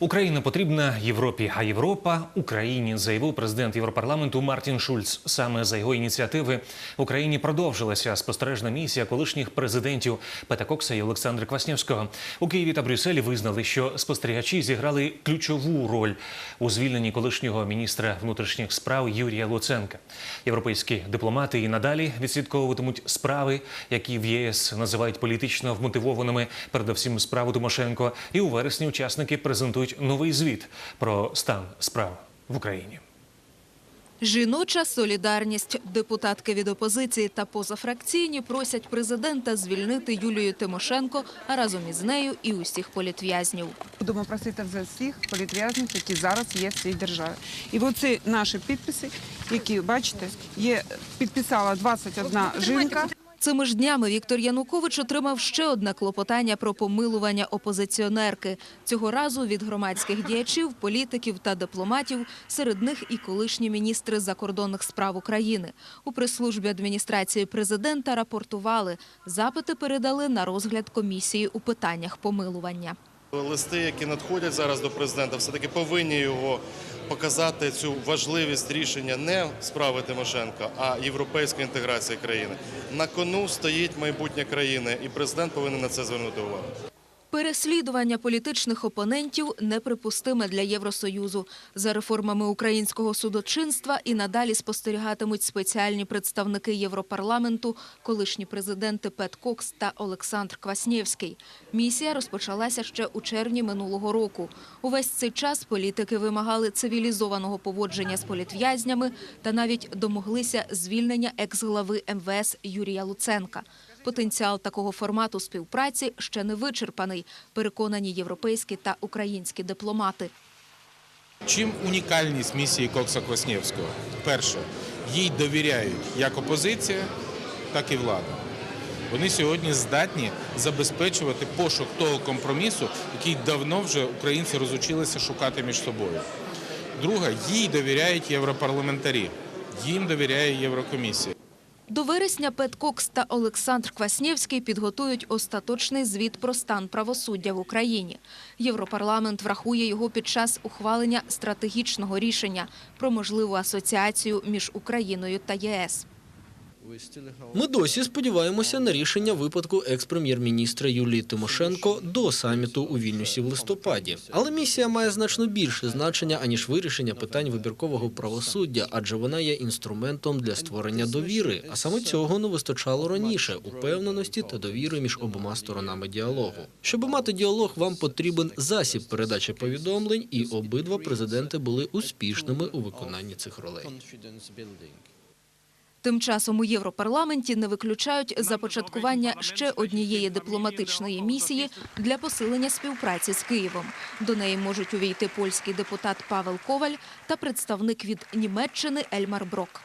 Україна потрібна Європі, а Європа Україні, заявив президент Європарламенту Мартін Шульц. Саме за його ініціативи в Україні продовжилася спостережна місія колишніх президентів Пета Кокса і Олександра Кваснєвського. У Києві та Брюсселі визнали, що спостерігачі зіграли ключову роль у звільненні колишнього міністра внутрішніх справ Юрія Луценка. Європейські дипломати і надалі відслідковуватимуть справи, які в ЄС називають політично вмотивованими, передовсім справу Тимошенко. І у вересні учасники презентують новий звіт про стан справ в Україні. Жіноча солідарність. Депутатки від опозиції та позафракційні просять президента звільнити Юлію Тимошенко, а разом із нею і усіх політв'язнів. Будемо просити за всіх політв'язнів, які зараз є в цій державі. І оці наші підписи, які бачите, є підписала 21 жінка. Цими ж днями Віктор Янукович отримав ще одне клопотання про помилування опозиціонерки. Цього разу від громадських діячів, політиків та дипломатів, серед них і колишні міністри закордонних справ України. У прес-службі адміністрації президента рапортували, запити передали на розгляд комісії у питаннях помилування. Листи, які надходять зараз до президента, все-таки повинні його показати цю важливість рішення не справи Тимошенка, а європейської інтеграції країни. На кону стоїть майбутнє країни, і президент повинен на це звернути увагу. Переслідування політичних опонентів неприпустиме для Євросоюзу. За реформами українського судочинства і надалі спостерігатимуть спеціальні представники Європарламенту, колишні президенти Пет Кокс та Олександр Кваснєвський. Місія розпочалася ще у червні минулого року. Увесь цей час політики вимагали цивілізованого поводження з політв'язнями та навіть домоглися звільнення екс-глави МВС Юрія Луценка. Потенціал такого формату співпраці ще не вичерпаний, переконані європейські та українські дипломати. Чим унікальність місії Кокса Кваснєвського? Перше, їй довіряють як опозиція, так і влада. Вони сьогодні здатні забезпечувати пошук того компромісу, який давно вже українці розучилися шукати між собою. Друге, їй довіряють європарламентарі, їм довіряє Єврокомісія. До вересня Пет Кокс та Олександр Кваснєвський підготують остаточний звіт про стан правосуддя в Україні. Європарламент врахує його під час ухвалення стратегічного рішення про можливу асоціацію між Україною та ЄС. Ми досі сподіваємося на рішення випадку екс-прем'єр-міністра Юлії Тимошенко до саміту у Вільнюсі в листопаді. Але місія має значно більше значення аніж вирішення питань вибіркового правосуддя, адже вона є інструментом для створення довіри. А саме цього не вистачало раніше упевненості та довіри між обома сторонами діалогу. Щоб мати діалог, вам потрібен засіб передачі повідомлень, і обидва президенти були успішними у виконанні цих ролей. Тим часом у Європарламенті не виключають започаткування ще однієї дипломатичної місії для посилення співпраці з Києвом. До неї можуть увійти польський депутат Павел Коваль та представник від Німеччини Ельмар Брок.